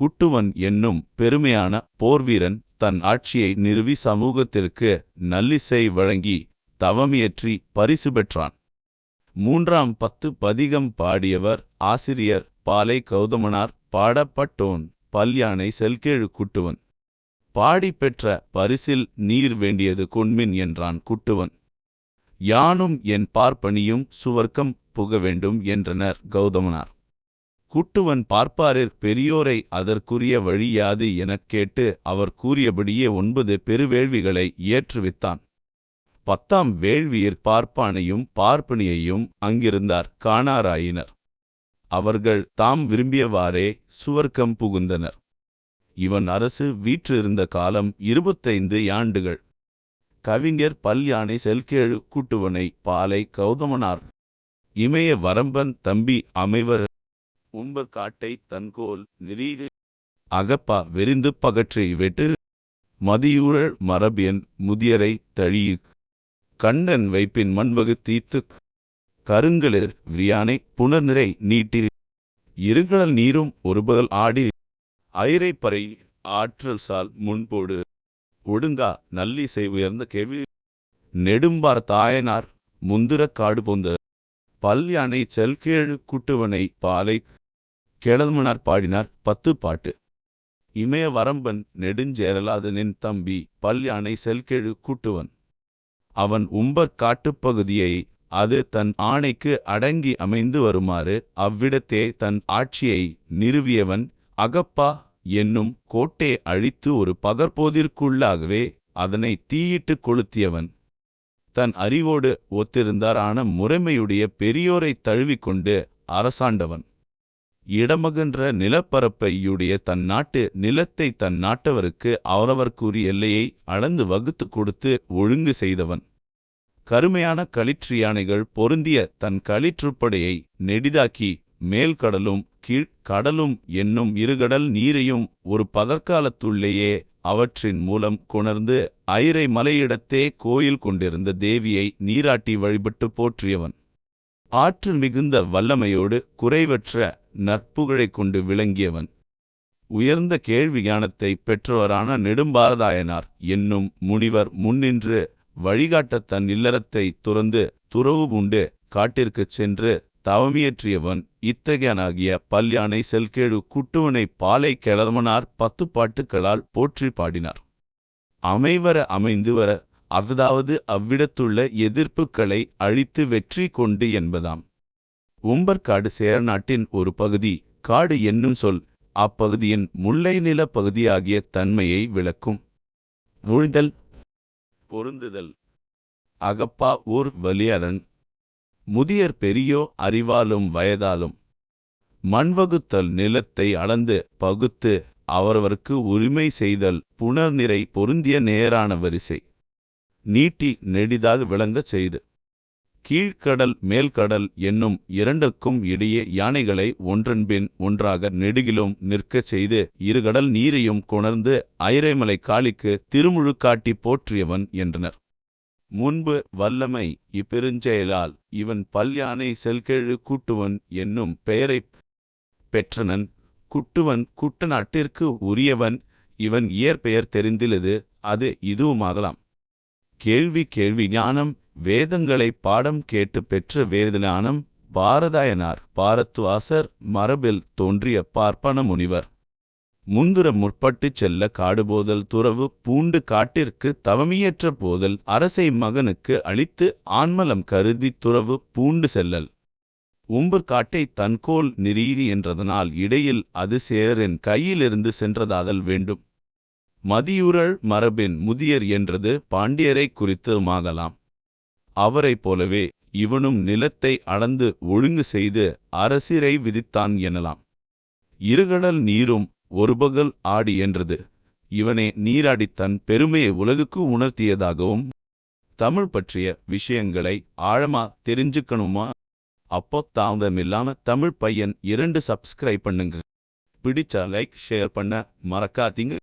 குட்டுவன் என்னும் பெருமையான போர்வீரன் தன் ஆட்சியை நிறுவி சமூகத்திற்கு நல்லிசை வழங்கி தவமியற்றி பரிசு பெற்றான். மூன்றாம் பத்து பதிகம் பாடியவர் ஆசிரியர் பாலை கௌதமனார் பாடப்பட்டோன் பல்யானை செல்கேழு குட்டுவன். பாடி பெற்ற பரிசில் நீர் வேண்டியது கொண்மின் என்றான் குட்டுவன். யானும் என் பார்ப்பனியும் சுவர்க்கம் புக வேண்டும் என்றனர் கௌதமனார். குட்டுவன் பார்ப்பாரிற் பெரியோரை அதற்குரிய வழி யாது எனக் கேட்டு அவர் கூறியபடியே ஒன்பது பெருவேள்விகளை ஏற்றுவித்தான் பத்தாம் வேள்வியிற் பார்ப்பானையும் பார்ப்பனியையும் அங்கிருந்தார் காணாராயினர். அவர்கள் தாம் விரும்பியவாறே சுவர்க்கம் புகுந்தனர். இவன் அரசு வீற்றிருந்த காலம் இருபத்தைந்து யாண்டுகள். கவிஞர் பல்யானை செல்கேழு கூட்டுவனை பாலை கௌதமனார். இமய வரம்பன் தம்பி அமைவர் உம்பர் காட்டை தன்கோல் நிரீது. அகப்பா வெறிந்து பகற்றி வெட்டு. மதியூழல் மரபியன் முதியரை தழியு கண்டன் வைப்பின் மண்வகு தீத்து கருங்களிர் விரியானை புனர்நிறை நீட்டி. இருகழல் நீரும் ஒருபகல் ஆடி. ஐரைப்பறை ஆற்றல் சால் முன்போடு ஒடுங்கா நல்லிசை உயர்ந்த கேள்வி நெடும்பார் தாயனார் முந்திரக் காடு போந்த. பல் யானை செல்கேழு குட்டுவனை பாலை கேளல்மனார் பாடினார் பத்து பாட்டு. இமய வரம்பன் நெடுஞ்சேரலாதனின் தம்பி பல் யானை செல்கேழு கூட்டுவன். அவன் உம்பர் காட்டுப்பகுதியை அது தன் ஆணைக்கு அடங்கி அமைந்து வருமாறு அவ்விடத்தே தன் ஆட்சியை நிறுவியவன் அகப்பா என்னும் கோட்டை அழித்து ஒரு பகற்போதிற்குள்ளாகவே அதனை தீயிட்டு கொளுத்தியவன். தன் அறிவோடு ஒத்திருந்தாரான முறைமையுடைய பெரியோரைத் தழுவிக்கொண்டு அரசாண்டவன். இடமகன்ற நிலப்பரப்பையுடைய தன் நாட்டு நிலத்தை தன் நாட்டவருக்கு அவரவர்க்குரிய எல்லையை அளந்து வகுத்து கொடுத்து ஒழுங்கு செய்தவன். கருமையான களிற்றியானைகள் பொருந்திய தன் களிற்றுப்படையை நெடிதாக்கி மேல்கடலும் கீழ் கடலும் என்னும் இருகடல் நீரையும் ஒரு பகற்காலத்துள்ளேயே அவற்றின் மூலம் கொணர்ந்து ஐரை மலையிடத்தே கோயில் கொண்டிருந்த தேவியை நீராட்டி வழிபட்டு போற்றியவன். ஆற்றல் மிகுந்த வல்லமையோடு குறைவற்ற நற்புகழைக் கொண்டு விளங்கியவன். உயர்ந்த கேள்வி ஞானத்தை பெற்றவரான நெடும்பாரதாயனார் என்னும் முனிவர் முன்னின்று வழிகாட்ட தன் இல்லறத்தை துறந்து துறவு உண்டு காட்டிற்குச் சென்று தவமியற்றியவன் இத்தகையனாகிய பல்யானை செல்கேடு குட்டுவனை பாலை கிளமனார் பத்து பாட்டுக்களால் போற்றி பாடினார். அமைவர அமைந்து வர அதாவது அவ்விடத்துள்ள எதிர்ப்புக்களை அழித்து வெற்றி கொண்டு என்பதாம். உம்பர்காடு சேரநாட்டின் ஒரு பகுதி காடு என்னும் சொல் அப்பகுதியின் முல்லை நில பகுதியாகிய தன்மையை விளக்கும். உழுதல் பொருந்துதல் அகப்பா ஊர் வலியரன் முதியர் பெரியோ அறிவாலும் வயதாலும் மண்வகுத்தல் நிலத்தை அளந்து பகுத்து அவரவர்க்கு உரிமை செய்தல் புனர்நிறை பொருந்திய நேரான வரிசை. நீட்டி நெடிதாக விளங்கச் செய்து. கீழ்க்கடல் மேல்கடல் என்னும் இரண்டுக்கும் இடையே யானைகளை ஒன்றன்பின் ஒன்றாக நெடுகிலும் நிற்கச் செய்து இருகடல் நீரையும் கொணர்ந்து ஐரைமலை காளிக்கு திருமுழுக்காட்டி போற்றியவன் என்றனர். முன்பு வல்லமை இப்பெருஞ்செயலால் இவன் பல்யானை செல்கெழு கூட்டுவன் என்னும் பெயரைப் பெற்றனன். குட்டுவன் குட்டநாட்டிற்கு உரியவன். இவன் இயற்பெயர் தெரிந்திலது அது இதுவுமாகலாம். கேள்வி கேள்வி ஞானம் வேதங்களை பாடம் கேட்டு பெற்ற வேதஞானம் பாரதாயனார் பாரத்வாசர் மரபில் தோன்றிய பார்ப்பன முனிவர். முந்துர முற்பட்டுச் செல்ல காடுபோதல் துறவு பூண்டு காட்டிற்கு தவமியற்ற போதல் அரசை மகனுக்கு அளித்து ஆன்மலம் கருதி துறவு பூண்டு செல்லல். உம்பு காட்டை தன்கோல் நிரீதி என்றதனால் இடையில் அது சேரன் கையிலிருந்து சென்றதாதல் வேண்டும். மதியுரள் மரபின் முதியர் என்றது பாண்டியரை குறித்துமாகலாம் அவரைப் போலவே இவனும் நிலத்தை அளந்து ஒழுங்கு செய்து அரசிரை விதித்தான் எனலாம். இருகடல் நீரும் ஒருபகல் ஆடி என்றது. இவனே நீராடித் தன் பெருமையை உலகுக்கு உணர்த்தியதாகவும் தமிழ் பற்றிய விஷயங்களை ஆழமா தெரிஞ்சுக்கணுமா? அப்போ தாமதமில்லாம தமிழ் பையன் இரண்டு சப்ஸ்கிரைப் பண்ணுங்க. பிடிச்சா லைக் ஷேர் பண்ண மறக்காதீங்க.